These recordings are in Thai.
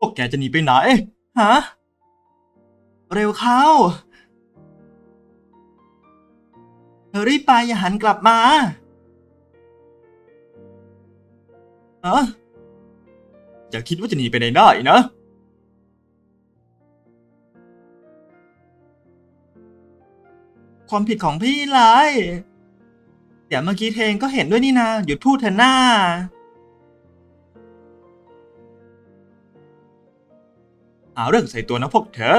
พวกแกจะหนีไปไหนฮะเร็วเข้าเธอรีบไปอย่าหันกลับมาเอออย่าคิดว่าจะหนีไปไหนได้นะความผิดของพี่เลยเดี๋ยวเมื่อกี้เทงก็เห็นด้วยนี่นาหยุดพูดเถอะหน้า หาเรื่องใส่ตัวนะพวกเธอ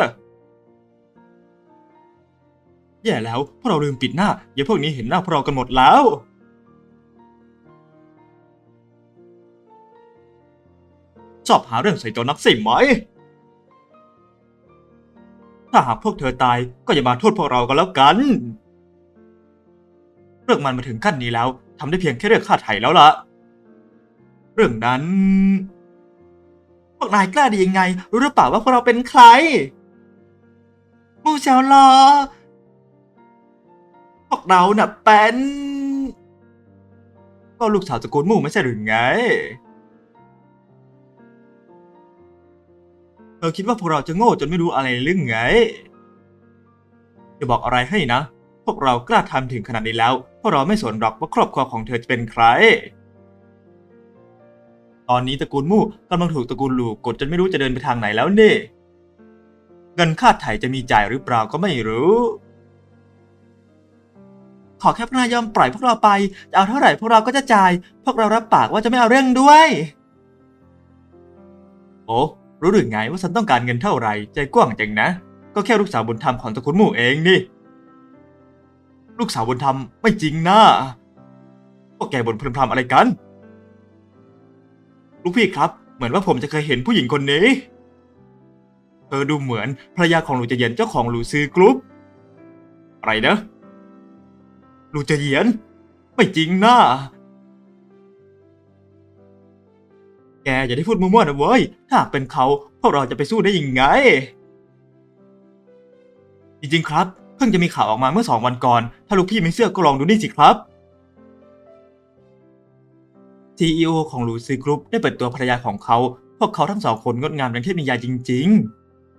แย่แล้วพวกเราลืมปิดหน้าอย่าพวกนี้เห็นหน้าพวกเรากันหมดแล้ว ชอบหาเรื่องใส่ตัวนักสิไหม ถ้าหากพวกเธอตายก็อย่ามาโทษพวกเราก็แล้วกัน เรื่องมันมาถึงขั้นนี้แล้วทำได้เพียงแค่เรื่องค่าไถ่แล้วล่ะ เรื่องนั้น พวกนายกล้าดียังไง รู้หรือเปล่าว่าพวกเราเป็นใครมูเซลลอพวกเราน่ะเป็นก็ลูกสาวตระกูลมู่ไม่ใช่หรือไง เธอคิดว่าพวกเราจะโง่จนไม่รู้อะไรเรื่องไง จะบอกอะไรให้นะ พวกเรากล้าทำถึงขนาดนี้แล้ว พวกเราไม่สนหรอกว่าครอบครัวของเธอจะเป็นใคร ตอนนี้ตระกูลมู่กำลังถูกตระกูลหลูกดจนไม่รู้จะเดินไปทางไหนแล้วนี่เงินค่าไถ่จะมีจ่ายหรือเปล่าก็ไม่รู้ ขอแค่พวกนายยอมปล่อยพวกเราไปจะเอาเท่าไหร่พวกเราก็จะจ่าย พวกเรารับปากว่าจะไม่เอาเรื่องด้วย โอ้รู้หรือไงว่าฉันต้องการเงินเท่าไหร่ใจกว้างจังนะ ก็แค่ลูกสาวบุญธรรมของตระกูลมู่เองนี่ ลูกสาวบุญธรรมไม่จริงนะพวกแกบ่นพรำๆอะไรกัน ลูกพี่ครับ เหมือนว่าผมจะเคยเห็นผู้หญิงคนนี้ เธอดูเหมือนภรรยาของหลูเจเยียนเจ้าของหลูซือกรุ๊ป อะไรนะ หลูเจเยียน ไม่จริงนะแกอย่าได้พูดมั่วๆนะเว้ย ถ้าหากเป็นเขาพวกเราจะไปสู้ได้ยังไง จริงๆครับ เพิ่งจะมีข่าวออกมาเมื่อสองวันก่อน ถ้าลูกพี่ไม่เชื่อก็ลองดูนี่สิครับ CEO ของลูซีกรุ๊ปได้เปิดตัวภรรยาของเขา พวกเขาทั้งสองคนงดงามดังเทพนิยายจริง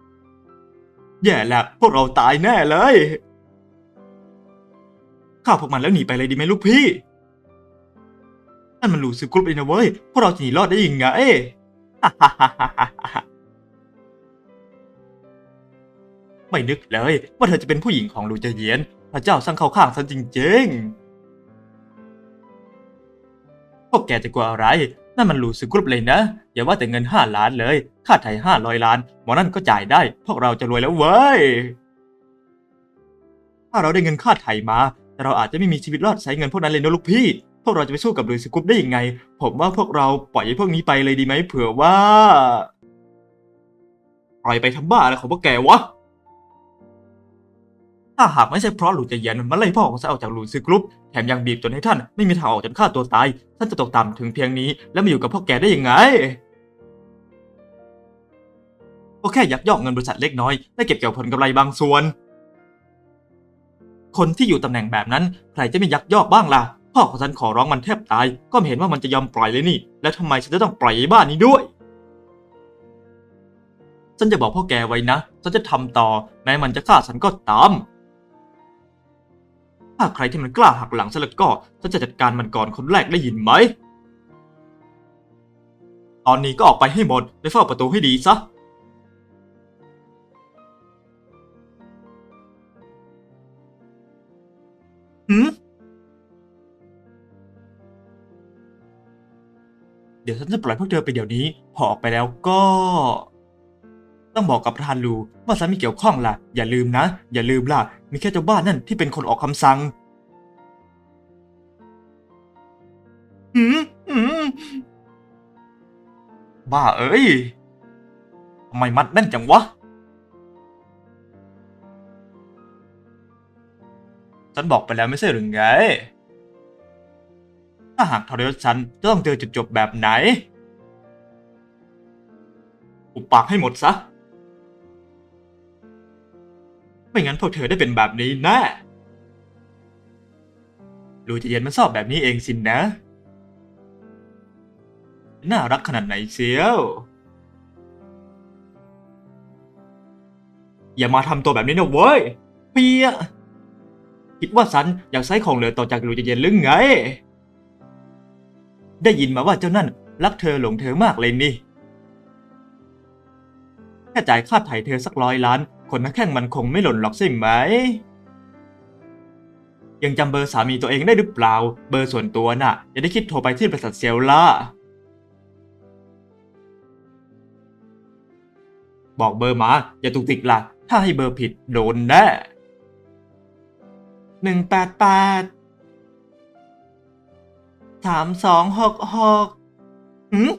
ๆ แย่ละพวกเราตายแน่เลยฆ่าพวกมันแล้วหนีไปเลยดีไหมลูกพี่นั่นมันลูซีกรุ๊ปเองนะเว้ย พวกเราจะหนีรอดได้ยังไงไม่นึกเลย ว่าเธอจะเป็นผู้หญิงของลูเจเยียน พระเจ้าสร้างเขาข้างฉันจริง ๆ พวกแกจะกลัวอะไร นั่นมันลูซือกรุ๊ปเลยนะ อย่าว่าแต่เงินห้าล้านเลย ค่าไถ่ห้าร้อยล้าน หมอนั่นก็จ่ายได้ พวกเราจะรวยแล้วเว้ย ถ้าเราได้เงินค่าไถ่มา แต่เราอาจจะไม่มีชีวิตรอดใช้เงินพวกนั้นเลยนะลูกพี่ พวกเราจะไปสู้กับลูซือกรุ๊ปได้ยังไง ผมว่าพวกเราปล่อยให้พวกนี้ไปเลยดีไหมเผื่อว่า ปล่อยไปทำบ้าอะไรของพวกแกวะ ถ้าหากไม่ใช่เพราะหลุดจะเย็นมันไล่พ่อของฉันออกจากหลุดซื้อกรุ๊ปแถมยังบีบจนให้ท่านไม่มีทางออกจนฆ่าตัวตายท่านจะตกต่ำถึงเพียงนี้ แล้วมาอยู่กับพวกแกได้ยังไงก็แค่ยักยอกเงินบริษัทเล็กน้อยและเก็บเกี่ยวผลกำไรบางส่วน คนที่อยู่ตำแหน่งแบบนั้น ใครจะไม่ยักยอกบ้างล่ะ พ่อของฉันขอร้องมันแทบตาย ก็ไม่เห็นว่ามันจะยอมปล่อยเลยนี่ แล้วทำไมฉันจะต้องปล่อยไอ้บ้านนี้ด้วย ฉันจะบอกพ่อแกไว้นะ ฉันจะทำต่อ แม้มันจะฆ่าฉันก็ตาม ถ้าใครที่มันกล้าหักหลังฉันแล้วก็ฉันจะจัดการมันก่อนคนแรกได้ยินไหม ตอนนี้ก็ออกไปให้หมดไปเฝ้าประตูให้ดีซะ หืม เดี๋ยวฉันจะปล่อยพวกเธอไปเดี๋ยวนี้ พอออกไปแล้วก็ ต้องบอกกับประธานลูว่าฉันม่เกี่ยวข้องล่ะ อย่าลืมนะ อย่าลืมล่ะ มีแค่เจ้าบ้านนั่นที่เป็นคนออกคำสั่งหืมหืมบ้าเอ้ยทำไมมัดแน่นจังวะ ฉันบอกไปแล้วไม่ใช่หรือไง ถ้าหากทรยศฉันจะต้องเจอจุดจบแบบไหน อุปปากให้หมดซะ ไม่งั้นพวกเธอได้เป็นแบบนี้แน่ลูจะเย็นมันชอบแบบนี้เองสินนะ น่ารักขนาดไหนเชียว อย่ามาทำตัวแบบนี้นะเว้ยเปีย คิดว่าฉันอยากใช้ของเหลือต่อจากลูจะเย็นหรือไง ได้ยินมาว่าเจ้านั่นรักเธอหลงเธอมากเลยนี่ แค่จ่ายค่าไถ่เธอสักร้อยล้าน คนนักแข่งมันคงไม่หล่นหรอกใช่ไหม ยังจำเบอร์สามีตัวเองได้หรือเปล่า เบอร์ส่วนตัวน่ะอย่าได้คิดโทรไปที่บริษัทเซลล่า บอกเบอร์มา อย่าตุกติกล่ะ ถ้าให้เบอร์ผิดโดนแน่หนึ่งแปดแปดสามสองหกหกหืม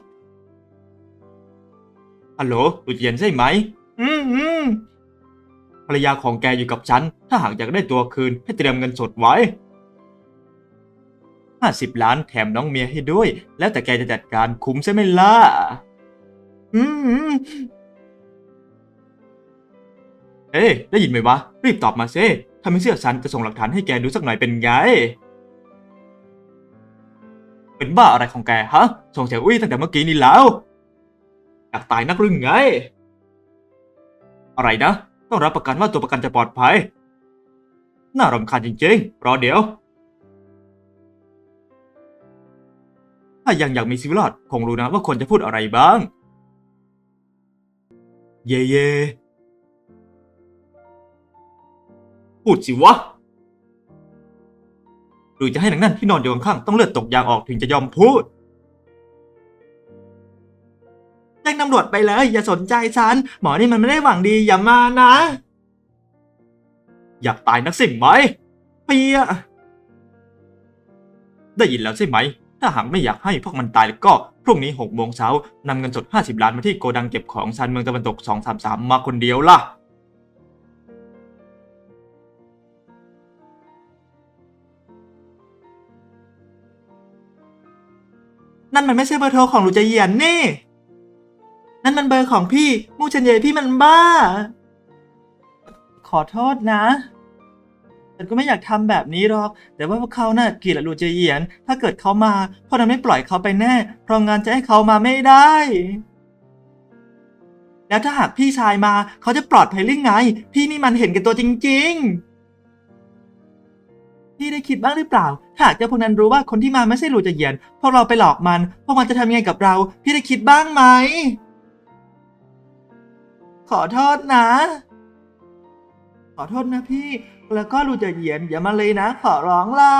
ฮัลโหลดูเย็นใช่ไหม อืมอืม ภรรยาของแกอยู่กับฉัน ถ้าหากอยากได้ตัวคืนให้เตรียมเงินสดไว้ห้าสิบล้านแถมน้องเมียให้ด้วย แล้วแต่แกจะจัดการคุ้มใช่ไหมล่ะ อืม เอ๊ได้ยินไหมวะ รีบตอบมาซิถ้าไม่เชื่อฉันจะส่งหลักฐานให้แกดูสักหน่อยเป็นไง เป็นบ้าอะไรของแกฮะ ส่งเสียงอุ้ยตั้งแต่เมื่อกี้นี่แล้ว อยากตายนักหรือไง อะไรนะ ต้องรับประกันว่าตัวประกันจะปลอดภัย น่ารำคาญจริงๆ รอเดี๋ยว ถ้ายังอยากมีชีวิตรอดคงรู้นะว่าควรจะพูดอะไรบ้าง เย่เย่พูดสิวะ หรือจะให้หนังนั่นที่นอนอยู่ข้างๆต้องเลือดตกยางออกถึงจะยอมพูด แจ้งตำรวจไปเลย อย่าสนใจฉัน หมอนี่มันไม่ได้หวังดีอย่ามานะ อยากตายนักสิไหมเปียได้ยินแล้วใช่ไหม ถ้าหากไม่อยากให้พวกมันตายแล้วก็ พรุ่งนี้หกโมงเช้านำเงินสด 50 ล้านมาที่โกดังเก็บของชันเมืองตะวันตก 233 มาคนเดียวล่ะนั่นมันไม่ใช่เบอร์โทรของหลูจะเหยียนนี่ นั่นมันเบอร์ของพี่มูชันเย่พี่มันบ้า ขอโทษนะฉันก็ไม่อยากทำแบบนี้หรอก แต่ว่าพวกเขาน่ะเกลียดหลูจเยียน ถ้าเกิดเขามาพ่อนั้นไม่ปล่อยเขาไปแน่ เพราะงานจะให้เขามาไม่ได้ แล้วถ้าหากพี่ชายมาเขาจะปลอดภัยหรือไง พี่นี่มันเห็นแกันตัวจริง ๆ พี่ได้คิดบ้างหรือเปล่า ถ้าหากเจ้าพวกนั้นรู้ว่าคนที่มาไม่ใช่หลูจเยียน พวกเราไปหลอกมัน พวกมันจะทำยังไงกับเรา พี่ได้คิดบ้างไหม ขอโทษนะ ขอโทษนะพี่ แล้วก็หลูจะเหยียนอย่ามาเลยนะ ขอร้องละ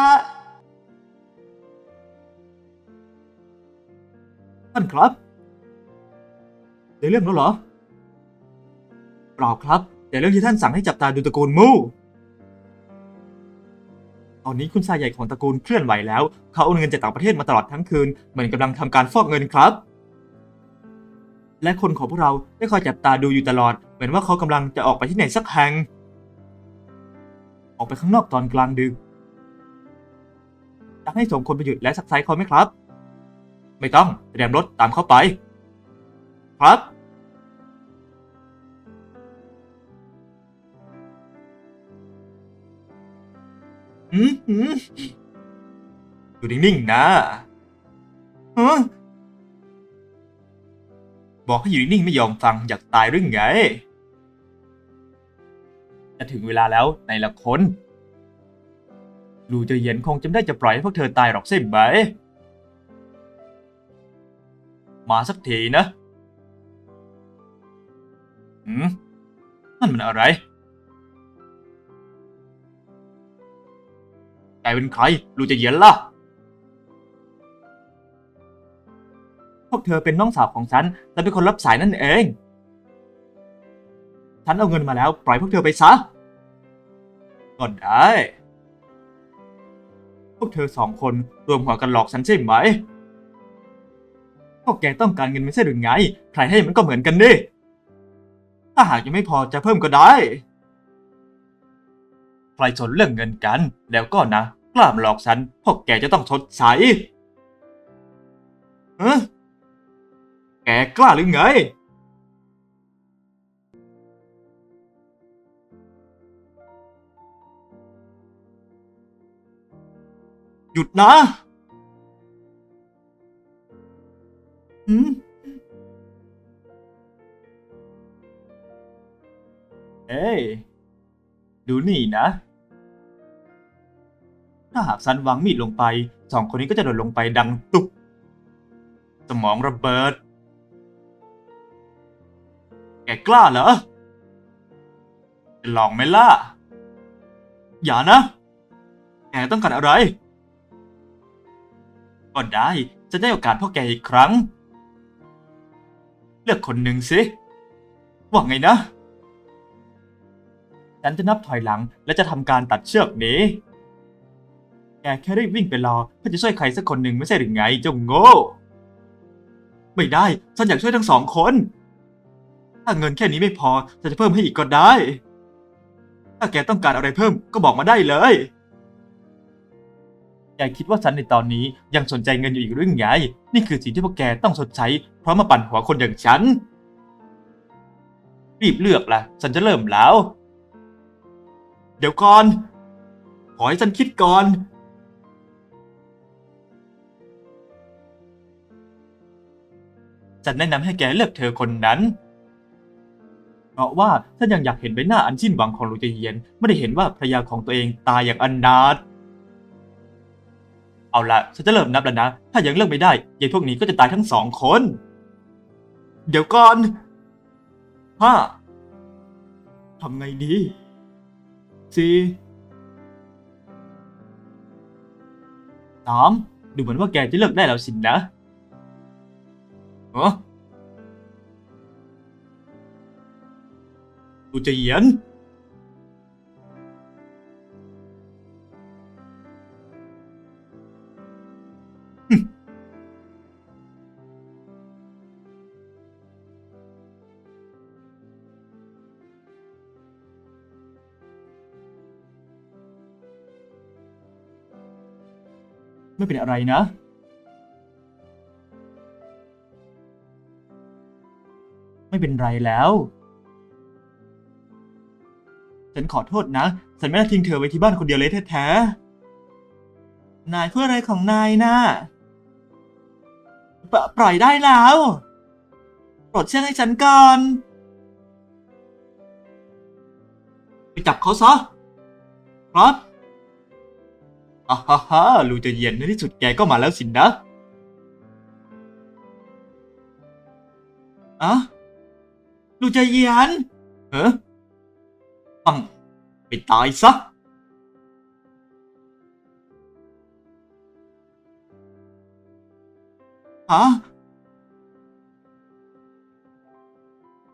ท่านครับได้เรื่องแล้วเหรอเปล่าครับ แต่เรื่องที่ท่านสั่งให้จับตาดูตระกูลมู่ตอนนี้คุณชายใหญ่ของตระกูลเคลื่อนไหวแล้ว เขาเอาเงินจากต่างประเทศมาตลอดทั้งคืน เหมือนกำลังทำการฟอกเงินครับ และคนของพวกเราได้คอยจับตาดูอยู่ตลอด เหมือนว่าเขากำลังจะออกไปที่ไหนสักแห่ง ออกไปข้างนอกตอนกลางดึกจะให้ส่งคนไปหยุดและซักไซเขาไหมครับ ไม่ต้องเตรียมรถตามเข้าไป ครับอืมอืมอยู่นิ่งๆนะฮะ บอกให้อยู่นิ่งๆไม่ยอมฟังอยากตายหรือไง จะถึงเวลาแล้วในละคนดูจะเย็นคงจำได้จะปล่อยให้พวกเธอตายหรอกใช่ไหม มาสักทีนะหืมนั่นมันอะไรแกเป็นใครรู้จะเยียนล่ะ วกเธอเป็นน้องสาวของฉันและเป็นคนรับสายนั่นเอง ฉันเอาเงินมาแล้ว ปล่อยพวกเธอไปซะก็ได้ พวกเธอสองคนรวมหัวกันหลอกฉันใช่ไหมพวกแกต้องการเงินไม่ใช่หรือไง ใครให้มันก็เหมือนกันดิ ถ้าหากยังไม่พอจะเพิ่มก็ได้ ใครสนเรื่องเงินกัน แล้วก็นะ กล้ามหลอกฉัน พวกแกจะต้องชดใช้เออ แกกล้าหรือไง หยุดนะอืมเอ้ย ดูนี่นะ ถ้าหากซันวางมีดลงไป สองคนนี้ก็จะโดนลงไปดังตุก สมองระเบิด แกกล้าเหรอจะลองไหมล่ะ อย่านะ แกต้องการอะไร ก็ได้ จะได้โอกาสพ่อแกอีกครั้ง เลือกคนหนึ่งสิ ว่าไงนะ ฉันจะนับถอยหลังและจะทำการตัดเชือกนี้ แกแค่รีบวิ่งไปรอเพื่อจะช่วยใครสักคนหนึ่งไม่ใช่หรือไงเจ้าโง่ ไม่ได้ ฉันอยากช่วยทั้งสองคน ถ้าเงินแค่นี้ไม่พอฉันจะเพิ่มให้อีกก็ได้ ถ้าแกต้องการอะไรเพิ่มก็บอกมาได้เลยแกคิดว่าฉันในตอนนี้ยังสนใจเงินอยู่อีกหรือไงนี่คือสิ่งที่พวกแกต้องชดใช้เพราะมาปั่นหัวคนอย่างฉัน รีบเลือกล่ะ ฉันจะเริ่มแล้ว เดี๋ยวก่อน ขอให้ฉันคิดก่อนฉันแนะนำให้แกเลือกเธอคนนั้น เพราะว่าฉันยังอยากเห็นใบหน้าอันสิ้นหวังของลูเจเยียนไม่ได้เห็นว่าภรรยาของตัวเองตายอย่างอนาถเอาละฉันจะเริ่มนับแล้วนะ ถ้ายังเลือกไม่ได้ยายพวกนี้ก็จะตายทั้งสองคน เดี๋ยวก่อนห้าทำไงดีสี่สามดูเหมือนว่าแกจะเลือกได้แล้วสินนะเออ กูจเยียน ไม่เป็นอะไรนะไม่เป็นไรแล้ว ฉันขอโทษนะ ฉันไม่ได้ทิ้งเธอไว้ที่บ้านคนเดียวเลยแท้ๆ นายเพื่ออะไรของนายนะปปล่อยได้แล้วโปรดเชื่อให้ฉันก่อน ไปจับเขาซะ ครับอ่าฮ่าฮ่าลูจะเย็นในที่สุดแกก็มาแล้วสินนะอะลูจะเย็นเฮ้ ปังไปตายซะ ฮะ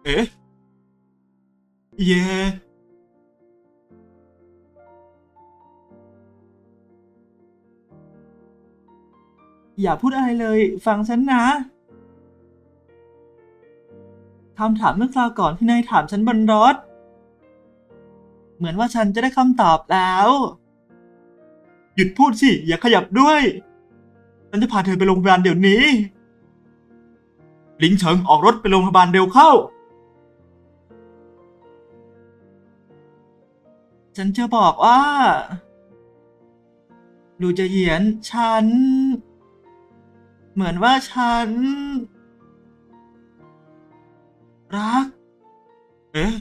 เอ๊ะ เย่อย่าพูดอะไรเลย ฟังฉันนะคำถามเมื่อคราวก่อนที่นายถามฉันบนรถ เหมือนว่าฉันจะได้คำตอบแล้ว หยุดพูดสิ อย่าขยับด้วย ฉันจะพาเธอไปโรงพยาบาลเดี๋ยวนี้ ลิงเฉิงออกรถไปโรงพยาบาลเร็วเข้า ฉันจะบอกว่าดูจะเหยียนฉัน เหมือนว่าฉัน รัก เอ๊ะ